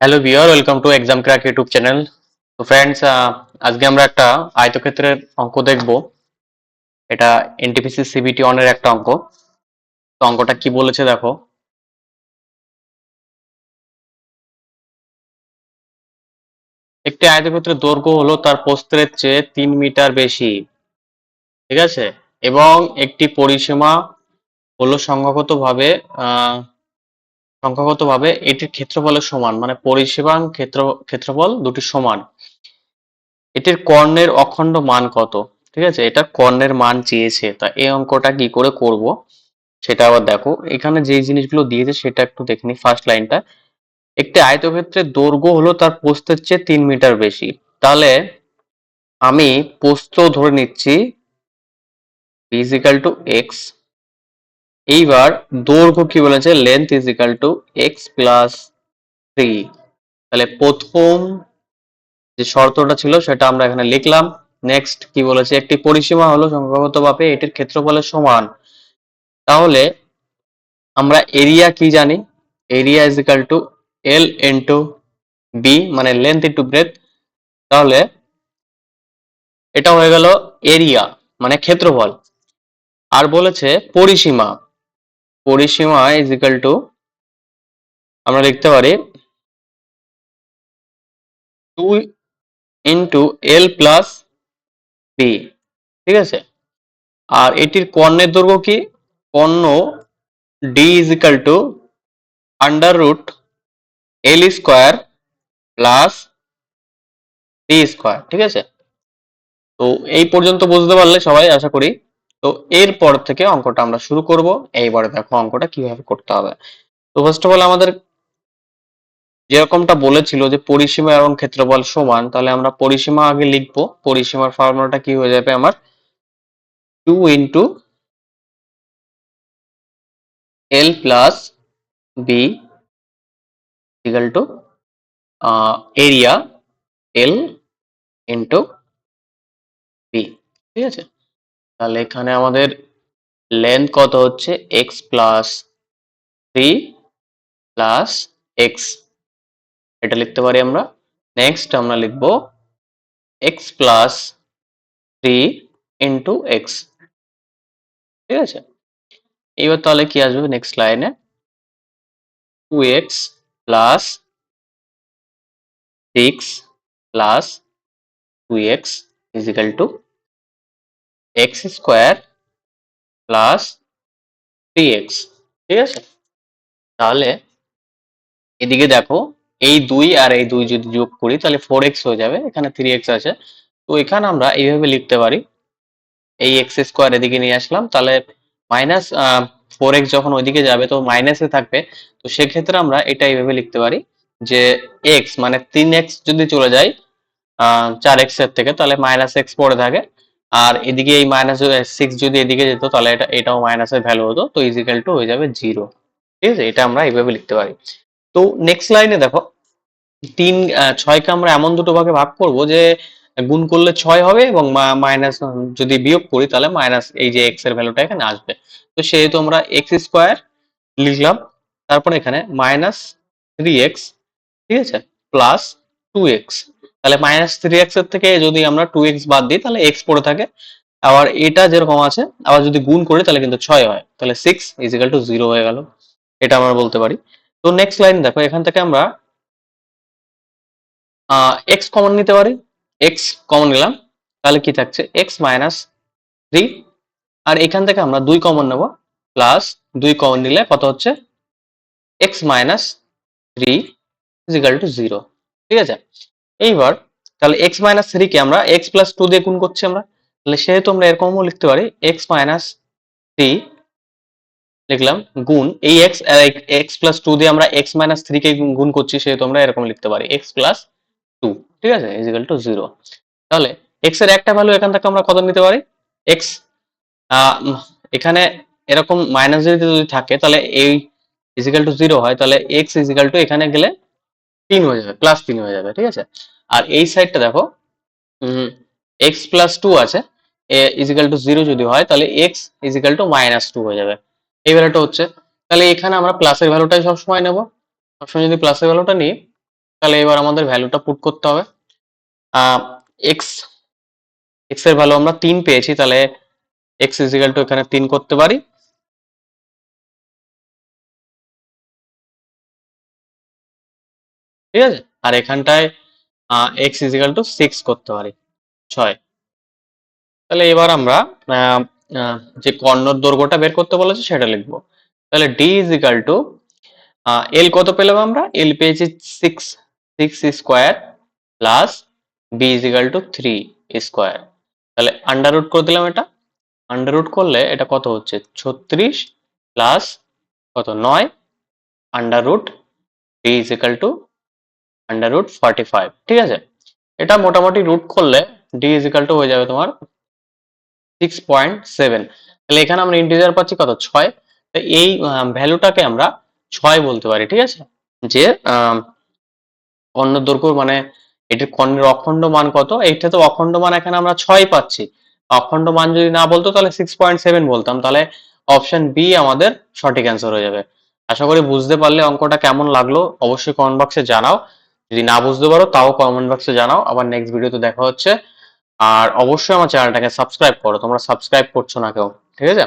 Hello viewer welcome to exam crack YouTube channel তো friends আজকে আমরা একটা আয়তক্ষেত্রের অঙ্ক দেখব। এটা এনটিপিসি সিবিটি অনের একটা অঙ্ক। তো অঙ্কটা কি বলেছে দেখো। একটি আয়তক্ষেত্রের দৈর্ঘ্য হলো তার প্রস্থের চেয়ে তিন মিটার বেশি। ঠিক আছে? এবং একটি পরিসীমা হলো সংখ্যাগতভাবে আহ সংখ্যাগতভাবে এটির ক্ষেত্রফলের সমান মানে পরিসীমা ক্ষেত্র, ক্ষেত্রফল দুটি সমান। এটির কর্ণের অখণ্ড মান কত? ঠিক আছে, এটা কর্ণের মান চেয়েছে। তা এই অঙ্কটা কি করে করব? সেটা আবার দেখো। এখানে যে জিনিসগুলো দিয়েছে সেটা একটু দেখে নি ফার্স্ট লাইনটা একটি আয়তক্ষেত্রের দৈর্ঘ্য হলো তার প্রস্থের চেয়ে তিন মিটার বেশি। তাহলে আমি প্রস্থ ধরে নিচ্ছি ইজিক্যাল টু এক্স এইবার দৈর্ঘ্য কি বলেছে? Length is equal to x plus three তাহলে প্রথম যে শর্তটা ছিল সেটা আমরা এখানে লিখলাম। নেক্সট কি বলেছে? একটি পরিসীমা হলো সংখ্যাগতভাবে এটির ক্ষেত্রফলের সমান। তাহলে আমরা এরিয়া কি জানি? Area is equal to L into B মানে লেন্থ ইন্টু ব্রেথ তাহলে এটা হয়ে গেল এরিয়া মানে ক্ষেত্রফল। আর বলেছে পরিসীমা। পরিসীমা ইজ ইকাল টু আমরা লিখতে পারি two into L plus B ঠিক আছে? আর এটির কর্ণের দৈর্ঘ্য কি? কর্ণ D is equal to under root L square plus B square ঠিক আছে? তো এই পর্যন্ত বুঝতে পারলে সবাই আশা করি তো এরপর থেকে অঙ্কটা আমরা শুরু করব। এইবারে দেখো অঙ্কটা কীভাবে করতে হবে। তো ফার্স্ট অফ অল আমাদের যেরকমটা বলেছিল যে পরিসীমা এবং ক্ষেত্রফল সমান, তাহলে আমরা পরিসীমা আগে লিখব। পরিসীমার ফর্মুলাটা কি হয়ে যাবে আমার? Two into L plus B equal to area L into B ঠিক আছে? তাহলে এখানে আমাদের লেন্থ কত হচ্ছে? X plus three plus x এটা লিখতে পারি আমরা। নেক্সট আমরা লিখব x plus three into x ঠিক আছে? এবার তাহলে কি আসবে নেক্সট লাইনে two x plus six plus two x equal to x square plus three x ঠিক আছে? তাহলে এদিকে দেখো, এই দুই আর এই দুই যদি যোগ করি, তাহলে ফোর এক্স হয়ে যাবে, এখানে থ্রি এক্স আছে। তো এখানে আমরা এইভাবে লিখতে পারি। এই এক্স স্কোয়ার এদিকে নিয়ে আসলাম, তাহলে মাইনাস ফোর এক্স যখন ওইদিকে যাবে, তো মাইনাসে থাকবে। তো সেক্ষেত্রে আমরা এটা এইভাবে লিখতে পারি যে এক্স মানে তিন এক্স যদি চলে যায় চার এক্সের থেকে, তাহলে মাইনাস এক্স পড়ে থাকে। আর এদিকে এই মাইনাস সিক্স যদি এদিকে যেত, তাহলে এটা এটাও মাইনাসের ভ্যালু হতো, তো ইজিক্যাল টু হয়ে যাবে জিরো ঠিক আছে? এটা আমরা এইভাবে লিখতে পারি। তো নেক্সট লাইনে দেখো, তিন ছয়কে আমরা এমন দুটো ভাগে ভাগ করব যে, গুণ করলে ছয় হবে এবং মাইনাস যদি বিয়োগ করি, তাহলে মাইনাস এই যে এক্সের ভ্যালুটা এখানে আসবে। তো সেহেতু আমরা এক্স স্কোয়ার লিখলাম, তারপর এখানে মাইনাস থ্রি এক্স ঠিক আছে? প্লাস টু এক্স তাহলে মাইনাস থ্রি এক্সের থেকে যদি আমরা টু এক্স বাদ দিই, তাহলে এক্স পড়ে থাকে। আবার এটা যেরকম আছে, আবার যদি গুণ করি, তাহলে কিন্তু ছয় হয়। তাহলে সিক্স ইজিক্যাল টু জিরো হয়ে গেল। এটা আমরা বলতে পারি। তো নেক্সট লাইন দেখো, এখান থেকে আমরা এক্স কমন নিতে পারি। এক্স কমন নিলাম। তাহলে কি থাকছে? এক্স মাইনাস থ্রি আর এখান থেকে আমরা দুই কমন নেব। প্লাস দুই কমন নিলে কত হচ্ছে? X minus three equal to zero ঠিক আছে? এইবার তাহলে এক্স মাইনাস থ্রিকে আমরা এক্স প্লাস টু দিয়ে গুণ করছি আমরা। তাহলে সেহেতু আমরা এরকমও লিখতে পারি এক্স মাইনাস থ্রি লিখলাম গুণ এই এক্স এক্স প্লাস টু দিয়ে আমরা এক্স মাইনাস থ্রি কে গুণ করছি সেহেতু আমরা এরকম লিখতে পারি এক্স প্লাস টু ঠিক আছে? ইজিক্যাল টু জিরো তাহলে এক্সের একটা ভ্যালু এখান থেকে আমরা কত নিতে পারি? এক্স এখানে এরকম মাইনাস যদি থাকে তাহলে এই ইজিক্যাল টু জিরো হয়, তাহলে এক্স ইজিক্যাল টু এখানে গেলে তিন হয়ে যাবে প্লাস তিন হয়ে যাবে, ঠিক আছে? আর এই সাইডটা দেখো এক্স প্লাস টু আছে ইজিক্যাল টু জিরো যদি হয়, তাহলে x equal to minus two হয়ে যাবে। এই ভ্যালুটা হচ্ছে, তাহলে এখানে আমরা প্লাসের ভ্যালুটাই সবসময় নেব। সবসময় যদি প্লাসের ভ্যালুটা নিই, তাহলে এবার আমাদের ভ্যালুটা পুট করতে হবে। এক্স এক্সের ভ্যালু আমরা তিন পেয়েছি, তাহলে এক্স ইজিক্যাল টু এখানে তিন করতে পারি। ঠিক আছে? আর এখানটায় এক্স ইজিক্যাল টু সিক্স করতে পারি। ছয়। তাহলে এবার আমরা যে কর্ণর দৈর্ঘ্যটা বের করতে বলেছে সেটা লিখব। তাহলে ডি ইজিক্যাল টু এল কত পেলাম আমরা? এল পেয়েছি six six square plus B equal to three square তাহলে আন্ডার রুট করে দিলাম এটা। আন্ডার রুট করলে এটা কত হচ্ছে? ছত্রিশ প্লাস কত? নয়। Under root B equal to under root forty five ঠিক আছে? এটা মোটামুটি রুট করলে ডি ইজিক্যাল টু হয়ে যাবে তোমার সিক্স পয়েন্ট সেভেন তাহলে এখানে আমরা ইন্টিজার পাচ্ছি কত? ছয়। তো এই ভ্যালুটাকে আমরা ছয় বলতে পারি, ঠিক আছে? যে অন্য দৈর্ঘ্য মানে এটির অখণ্ড মান কত? এইটা তো অখণ্ড মান এখানে আমরা ছয় পাচ্ছি। অখণ্ড মান যদি না বলতো, তাহলে সিক্স পয়েন্ট সেভেন বলতাম। তাহলে অপশন বি আমাদের সঠিক অ্যান্সার হয়ে যাবে। আশা করি বুঝতে পারলে অঙ্কটা কেমন লাগল, অবশ্যই কমেন্ট বক্সে জানাও। যদি না বুঝতে পারো, তাও কমেন্ট বক্সে জানাও। আবার নেক্সট ভিডিওতে দেখা হচ্ছে। আর অবশ্যই আমার চ্যানেলটাকে সাবস্ক্রাইব করো। তোমরা সাবস্ক্রাইব করছ না কেউ। ঠিক আছে?